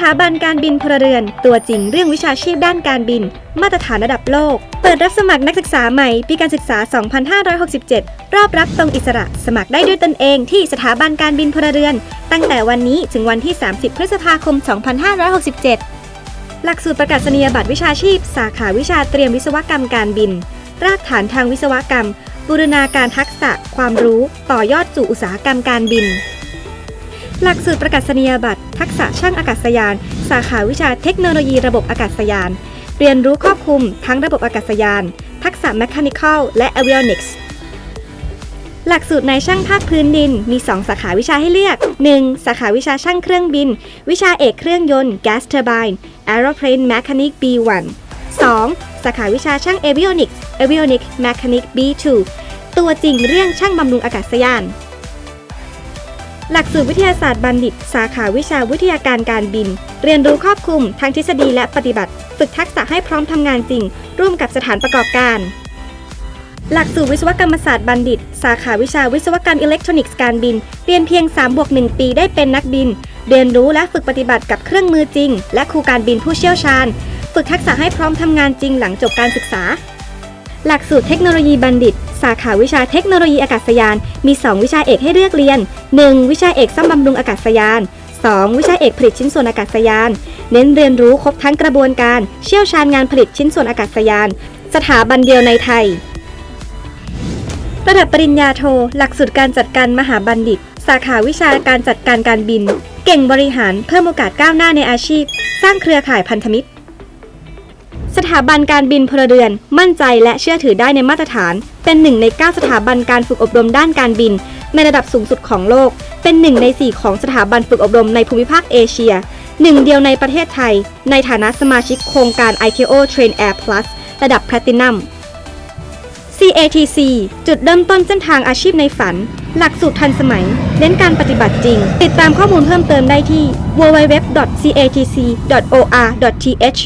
ถาบันการบินพลเรือน ตัวจริงเรื่องวิชาชีพด้านการบิน มาตรฐานระดับโลก เปิดรับสมัครนักศึกษาใหม่ ปีการศึกษา 2567 รอบรับตรงอิสระ สมัครได้ด้วยตนเองที่สถาบันการบินพลเรือน ตั้งแต่วันนี้ถึงวันที่ 30 พฤษภาคม 2567 หลักสูตรประกาศนียบัตรวิชาชีพ สาขาวิชาเตรียมวิศวกรรมการบิน รากฐานทางวิศวกรรม บูรณาการทักษะ ความรู้ ต่อยอดสู่อุตสาหกรรมการบิน หลักสูตรประกาศนียบัตร ทักษะช่างอากาศยาน สาขาวิชาเทคโนโลยีระบบอากาศยาน เรียนรู้ครอบคลุมทั้งระบบอากาศยาน ทักษะ Mechanical และอ Avionics หลักสูตรในช่างภาคพื้นดินมี 2 สาขาวิชาให้เลือก 1. สาขาวิชาช่างเครื่องบิน วิชาเอกเครื่องยนต์ Gas Turbine Aeroplane Mechanic B1 2. สาขาวิชาช่าง Avionics Avionic Mechanic B2 ตัวจริงเรื่องช่างบำรุงอากาศยาน หลักสูตรวิทยาศาสตร์บัณฑิต สาขาวิชาวิทยาการการบิน เรียนรู้ครอบคลุมทั้งทฤษฎีและปฏิบัติ ฝึกทักษะให้พร้อมทำงานจริง ร่วมกับสถานประกอบการ หลักสูตรวิศวกรรมศาสตร์บัณฑิต สาขาวิชาวิศวกรรมอิเล็กทรอนิกส์การบิน เรียนเพียง3บวก1ปีได้เป็นนักบิน เรียนรู้และฝึกปฏิบัติกับเครื่องมือจริง และครูการบินผู้เชี่ยวชาญ ฝึกทักษะให้พร้อมทำงานจริงหลังจบการศึกษา หลักสูตรเทคโนโลยีบัณฑิต สาขาวิชาเทคโนโลยีอากาศยาน มี 2 วิชาเอกให้เลือกเรียน 1. วิชาเอกซ่อมบำรุงอากาศยาน 2. วิชาเอกผลิตชิ้นส่วนอากาศยาน เน้นเรียนรู้ครบทั้งกระบวนการ เชี่ยวชาญงานผลิตชิ้นส่วนอากาศยาน สถาบันเดียวในไทย ระดับปริญญาโท หลักสูตรการจัดการมหาบัณฑิต สาขาวิชาการจัดการการบิน เก่งบริหารเพิ่มโอกาสก้าวหน้าในอาชีพ สร้างเครือข่ายพันธมิตร ถาบันการบินพลเรือน มั่นใจและเชื่อถือได้ในมาตรฐาน เป็นหนึ่งใน 9 สถาบันการฝึกอบรมด้านการบิน ในระดับสูงสุดของโลก เป็นหนึ่งใน 4 ของสถาบันฝึกอบรมในภูมิภาคเอเชียหนึ่งเดียวในประเทศไทย ในฐานะสมาชิกโครงการ ICAO Train Air Plus ระดับ Platinum CATC จุดเริ่มต้นเส้นทางอาชีพในฝัน หลักสูตรทันสมัย เน้นการปฏิบัติจริง ติดตามข้อมูลเพิ่มเติมได้ที่ www.catc.or.th